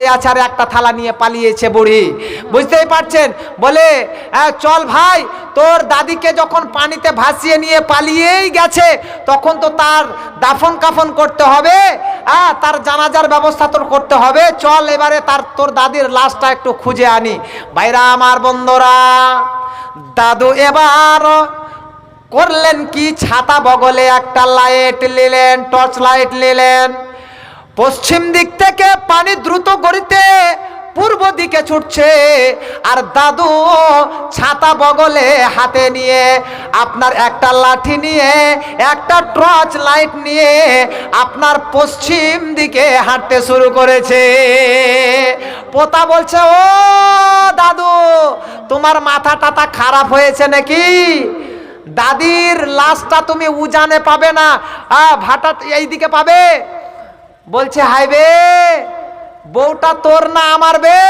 আচারে একটা থালা নিয়ে পালিয়েছে বুড়ি। বুঝতেই পারছেন? বলে "হ্যাঁ, চল ভাই তোর দাদিকে যখন পানিতে ভাসিয়ে নিয়ে পালিয়েই গেছে তখন তো তার দাফন কাফন করতে হবে হ্যাঁ তার জানাজার ব্যবস্থা তোর করতে হবে চল এবারে তার তোর দাদির লাশটা একটু খুঁজে আনি। বাইরা আমার বন্ধুরা দাদু এবার করলেন কি? ছাতা বগলে একটা লাইট নিলেন টর্চ লাইট নিলেন। পশ্চিম দিক থেকে পানি দ্রুত গড়িতে পূর্ব দিকে ছুটছে। আর দাদু ছাতা বগলে হাতে নিয়ে আপনার একটা লাঠি নিয়ে, একটা টর্চ লাইট নিয়ে আপনার পশ্চিম দিকে হাঁটতে শুরু করেছে। পোতা বলছে, ও দাদু, তোমার মাথা টাথা খারাপ হয়েছে নাকি? দাদির লাশটা তুমি উজানে পাবে না। ভাটা এইদিকে পাবে? বলছে, হাই বে, বউটা তোর না আমার বে?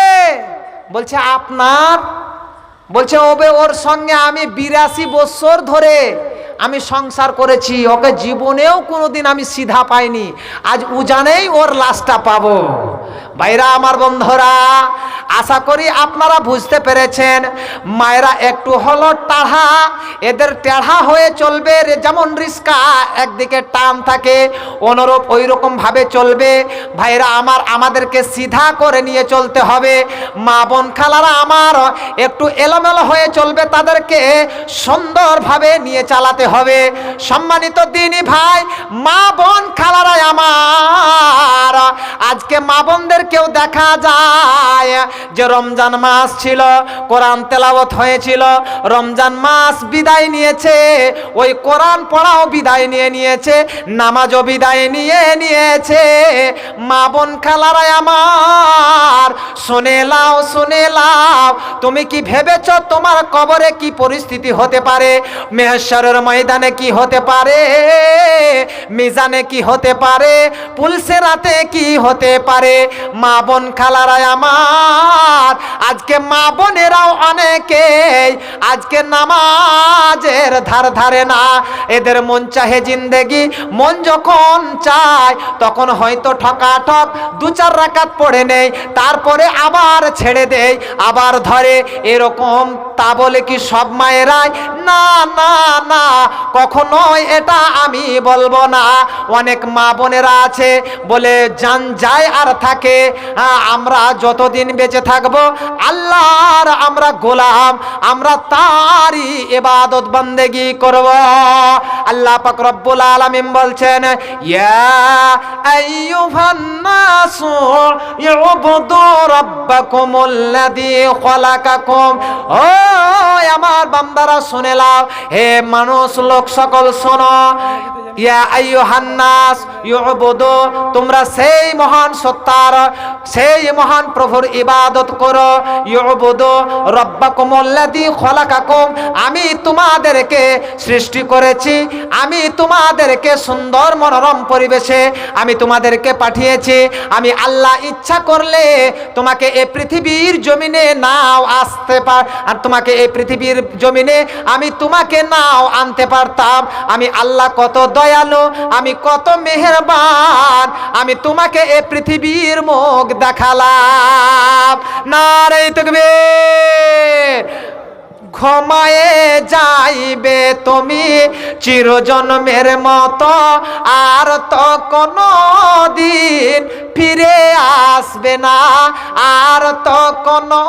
বলছে, আপনার? বলছে ওবে ওর সঙ্গে আমি বিরাশি বৎসর ধরে আমি সংসার করেছি। ওকে জীবনেও কোনোদিন আমি সিধা পাইনি। আজ উজানেই ওর লাশটা পাবো। ভাইরা আমার বন্ধুরা, আশা করি আপনারা বুঝতে পেরেছেন, মায়েরা একটু হলো টাঢ়া, এদের টেढ़া হয়ে চলবে যেমন রিস্কা, একদিকে টান থাকে, অনুরূপ ওই রকম ভাবে চলবে। ভাইরা আমার, আমাদেরকে সিধা করে নিয়ে চলতে হবে। মা বোন খালারা আমার, একটু এলোমেলো হয়ে চলবে তাদেরকে সুন্দরভাবে নিয়ে চালাতে হবে। সম্মানিত দিনী ভাই, মা বোন খালারা আমার। আজকে কেউ দেখা যায়। যে রমজান মাস ছিল, কোরআন তেলাওয়াত হয়েছিল, রমজান মাস বিদায় নিয়েছে, ওই কোরআন পড়াও বিদায় নিয়ে নিয়েছে, নামাজও বিদায় নিয়ে নিয়েছে। মা বোন খালারাই আমার, শুনে লাও শুনে লাও, তুমি কি ভেবেছ তোমার কবরে কি পরিস্থিতি হতে পারে? মেহেশ্বরের ময়দানে কি হতে পারে? মিজানে কি হতে পারে? পুলসে রাতে কি হতে পারে? মা বোন খালারাই আমার আজকে মা বোনেরাও অনেকেই আজকে নামাজের ধার ধারে না। এদের মন চাহে জিন্দেগি মন যখন চায় তখন হয়তো ঠকাঠক দু চার রাকাত পড়ে নেই তারপরে আবার ছেড়ে দেয় আবার ধরে। এরকম তা বলে কি সব মায়েরাই? না না না কখনোই এটা আমি বলব না। অনেক মা বোনেরা আছে বলে যান যায় আর থাকে। আহ, আমরা যতদিন বেঁচে থাকব আল্লাহর আমরা গোলাম, আমরা তারই এবাদত বন্দেগি করব। আল্লাহ পাক রব্বুল আলামিন বলছেন, ইয়া আইয়ুহান নাসু ইউবুদু রাব্বাকুমুল্লাযী খলাকাকুম। ও আমার বান্দারা শুনে লাও হে মানুষ, লোক সকল শোনো। ইয়া আইয়ুহান নাস ইউবুদু, তোমরা সেই মহান সত্তার, সেই মহান প্রভুর ইবাদত করো। ইউবুদু রব্বাকুমুল্লাযী খলাকাকুম, আমি তোমাদেরকে সৃষ্টি করেছি, আমি তোমাদেরকে সুন্দর মনোরম পরিবেশে আমি তোমাদেরকে পাঠিয়েছি। আমি আল্লাহ ইচ্ছা করলে তোমাকে এই পৃথিবীর জমিনে নাও আসতে পার আর তোমাকে এই পৃথিবীর জমিনে আমি তোমাকে নাও আনতে পারতাম। আমি আল্লাহ কত দয়ালু আমি কত মেহেরবান, আমি তোমাকে এ পৃথিবীর মুখ দেখালাম। না রে তকবে ক্ষমায়ে যাইবে তুমি, চিরজন্মের মতো আর কোনো দিন ফিরে আসবে না। আর তো কোনো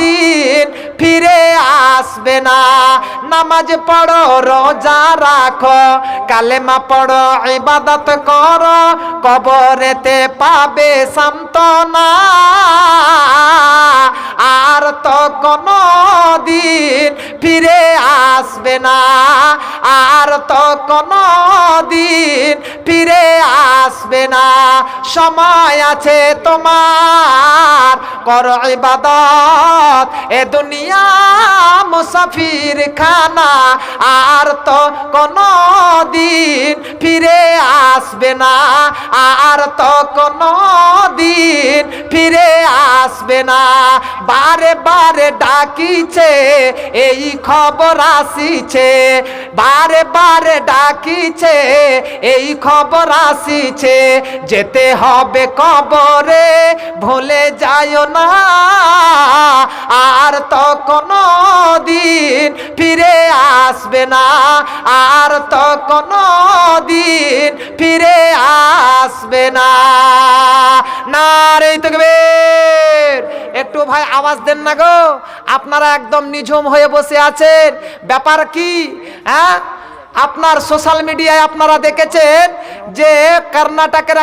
দিন ফিরে আসবে না। নামাজ পড়ো, রোজা রাখো, কালেমা পড়ো, ইবাদত করো, কবরেতে পাবে সান্তনা আর তো কোনো দিন ফিরে আসবে না। আর তো কোনো দিন ফিরে আসবে না। সময় আছে তোমার। করো ইবাদত। এ দুনিয়া মুসাফির খানা আর তো কোনো দিন ফিরে আসবে না। আর তো কোনো দিন ফিরে আসবে না। বারে বারে ডাকিছে, এই খবর আসিছে। বারে বারে ডাকিছে, এই খবর আসিছে। যেতে হবে কবরে, ভুলে যায় না। আর তো দিন ফিরে আসবে না। আর তো দিন ফিরে আসবে না। না রে তকবীর একটু ভাই আওয়াজ দেন না গো। আপনারা একদম নিঝুম হয়ে বসে আছেন। ব্যাপার কি হ্যাঁ? আপনার সোশ্যাল মিডিয়ায় আপনারা দেখেছেন যে কর্ণাটকের